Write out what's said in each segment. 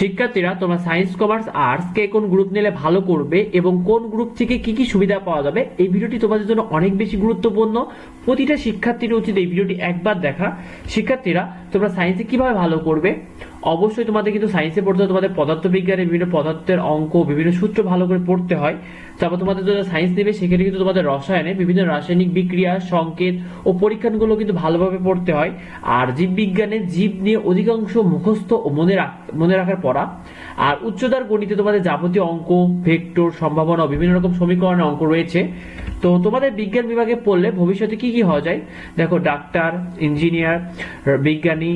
শিক্ষার্থীরা তোমরা science commerce arts কে কোন গ্রুপ নিলে ভালো করবে এবং কোন গ্রুপ থেকে কি কি সুবিধা পাওয়া যাবে, এই ভিডিওটি তোমাদের জন্য অনেক বেশি গুরুত্বপূর্ণ। প্রতিটা শিক্ষার্থীর উচিত এই ভিডিওটি একবার দেখা। শিক্ষার্থীরা, তোমরা সায়েন্সে কীভাবে ভালো করবে? অবশ্যই তোমাদের কিন্তু সায়েন্সে পড়তে তোমাদের পদার্থবিজ্ঞানে বিভিন্ন পদার্থের অঙ্ক, বিভিন্ন সূত্র ভালো করে পড়তে হয়। তারপর তোমাদের যারা সায়েন্স নেবে সেখানে কিন্তু তোমাদের রসায়নে বিভিন্ন রাসায়নিক বিক্রিয়া, সংকেত ও পরীক্ষাগুলো কিন্তু ভালোভাবে পড়তে হয়। আর জীববিজ্ঞানে জীব নিয়ে অধিকাংশ মুখস্থ ও মনে মনে রাখার পড়া। আর উচ্চতার গণিতে তোমাদের যাবতীয় অঙ্ক, ভেক্টর, সম্ভাবনা বিভিন্ন রকম সমীকরণের অঙ্ক রয়েছে। তো তোমাদের বিজ্ঞান বিভাগে পড়লে ভবিষ্যতে কি কি হওয়া যায়? দেখো, ডাক্তার, ইঞ্জিনিয়ার, বিজ্ঞানী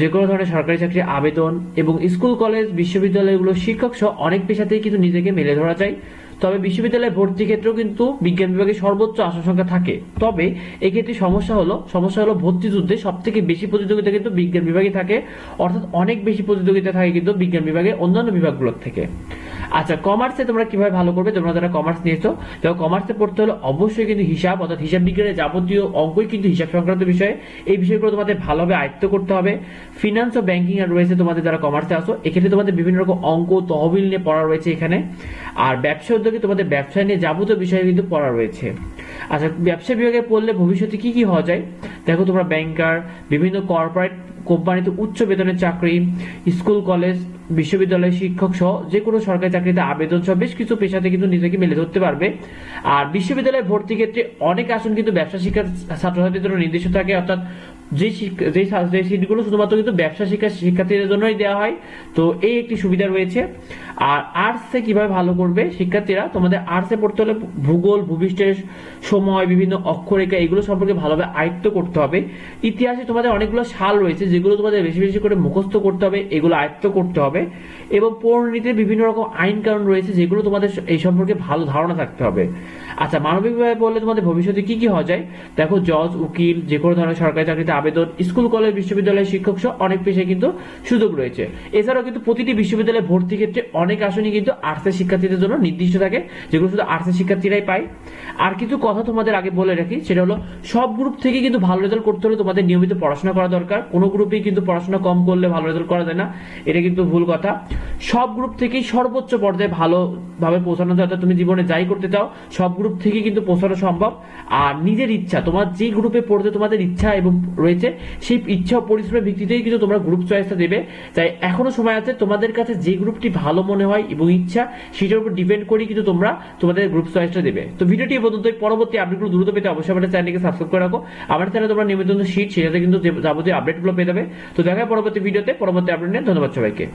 যে কোনো ধরনের সরকারি চাকরির আবেদন এবং স্কুল, কলেজ বিশ্ববিদ্যালয়গুলো শিক্ষক সহ অনেক পেশাতেই কিন্তু নিজেকে মেলে ধরা যায়। তবে বিশ্ববিদ্যালয়ে ভর্তি ক্ষেত্রেও কিন্তু বিজ্ঞান বিভাগে সর্বোচ্চ আসন সংখ্যা থাকে। তবে এক্ষেত্রে সমস্যা হলো সমস্যা হলো ভর্তি যুদ্ধে সব থেকে বেশি প্রতিযোগিতা কিন্তু বিজ্ঞান বিভাগে থাকে। অর্থাৎ অনেক বেশি প্রতিযোগিতা থাকে কিন্তু বিজ্ঞান বিভাগে অন্যান্য বিভাগগুলোর থেকে। আচ্ছা কমার্সে তোমরা কীভাবে ভালো করবে? তোমরা যারা কমার্স নিয়েছো, তো কমার্সে পড়তে হলে অবশ্যই কিন্তু হিসাব, অর্থাৎ হিসাব বিজ্ঞানের যাবতীয় অঙ্কই কিন্তু হিসাব সংক্রান্ত বিষয়ে। এই বিষয়গুলো তোমাদের ভালোভাবে আয়ত্ত করতে হবে। ফিনান্স ও ব্যাংকিং আর রয়েছে তোমাদের যারা কমার্সে আসো এক্ষেত্রে তোমাদের বিভিন্ন রকম অঙ্ক, তহবিল নিয়ে পড়া রয়েছে এখানে। আর ব্যবসা উদ্যোগে তোমাদের ব্যবসা নিয়ে যাবতীয় বিষয়ে কিন্তু পড়া রয়েছে। আচ্ছা ব্যবসা বিভাগে পড়লে ভবিষ্যতে কি কি হওয়া যায়? দেখো তোমরা ব্যাংকার বিভিন্ন কর্পোরেট কোম্পানিতে উচ্চ বেতনের চাকরি স্কুল কলেজ বিশ্ববিদ্যালয়, শিক্ষক সহ যে কোনো সরকারি চাকরিতে আবেদন সহ বেশ কিছু পেশাতে কিন্তু নিজেকে মেলে ধরতে পারবে। আর বিশ্ববিদ্যালয়ে ভর্তি ক্ষেত্রে অনেক আসন কিন্তু ব্যবসা শিক্ষার ছাত্রছাত্রীদের নির্দিষ্ট থাকে, অর্থাৎ যে যে যে সিটগুলো শুধুমাত্র কিন্তু ব্যবসা শিক্ষা, শিক্ষার্থীদের জন্যই দেওয়া হয়, তো এই একটি সুবিধা রয়েছে। আর আর্টসে কীভাবে ভালো করবে শিক্ষার্থীরা? তোমাদের আর্টসে পড়তে হলে ভূগোল, ভূপৃষ্ঠের সময়, বিভিন্ন অক্ষরেখা, এগুলো সম্পর্কে ভালোভাবে আয়ত্ত করতে হবে। ইতিহাসে তোমাদের অনেকগুলো সাল রয়েছে, যেগুলো তোমাদের বেশি বেশি করে মুখস্থ করতে হবে, এগুলো আয়ত্ত করতে হবে। এবং পৌরনীতির বিভিন্ন রকম আইন কানুন রয়েছে, যেগুলো তোমাদের এই সম্পর্কে ভালো ধারণা থাকতে হবে। আচ্ছা মানবিক বিভাগে পড়লে তোমাদের ভবিষ্যতে কি কি হওয়া যায়? দেখো, জজ, উকিল, যে কোনো ধরনের সরকারি চাকরিতে আবেদন স্কুল, কলেজ, বিশ্ববিদ্যালয়ের শিক্ষক সহ অনেক পেশায় কিন্তু সুযোগ রয়েছে। এছাড়াও কিন্তু প্রতিটি বিশ্ববিদ্যালয়ে ভর্তি ক্ষেত্রে অনেক আসনই কিন্তু আর্টসের শিক্ষার্থীদের জন্য নির্দিষ্ট থাকে, যেগুলো শুধু আর্টসের শিক্ষার্থীরাই পায়। আর কিছু কথা তোমাদের আগে বলে রাখি, সেটা হলো সব গ্রুপ থেকে কিন্তু ভালো রেজাল্ট করতে হলে তোমাদের নিয়মিত পড়াশোনা করা দরকার। কোনো গ্রুপেই কিন্তু পড়াশোনা কম করলে ভালো রেজাল্ট করা যায় না, এটা কিন্তু ভুল কথা। সব গ্রুপ থেকেই সর্বোচ্চ পর্যায়ে ভালোভাবে পৌঁছানো যায় তুমি জীবনে যাই করতে চাও, সব গ্রুপ থেকে কিন্তু পৌঁছানো সম্ভব। আর নিজের ইচ্ছা, তোমার যে গ্রুপে পড়তে তোমাদের ইচ্ছা এবং রয়েছে, সেই ইচ্ছা পরিশ্রমের ভিত্তিতেই কিন্তু তোমরা গ্রুপ চয়েসটা দেবে। তাই এখনও সময় আছে, তোমাদের কাছে যে গ্রুপটি ভালো মনে হয় এবং ইচ্ছা, সেটার উপর ডিপেন্ড করেই কিন্তু তোমরা তোমাদের গ্রুপ চয়েসটা দেবে। তো ভিডিওটি পর্যন্ত পরবর্তী আপডেটগুলো দ্রুত পেতে অবশ্যই আমাদের চ্যানেলকে সাবস্ক্রাইব করে রাখো। আমার চ্যানেলে তোমরা নিয়মিত শীট সেটাতে কিন্তু যাবতীয় আপডেটগুলো পেয়ে যাবে। তো দেখা পরবর্তী ভিডিওতে পরবর্তী আপডেট নিয়ে, ধন্যবাদ সবাইকে।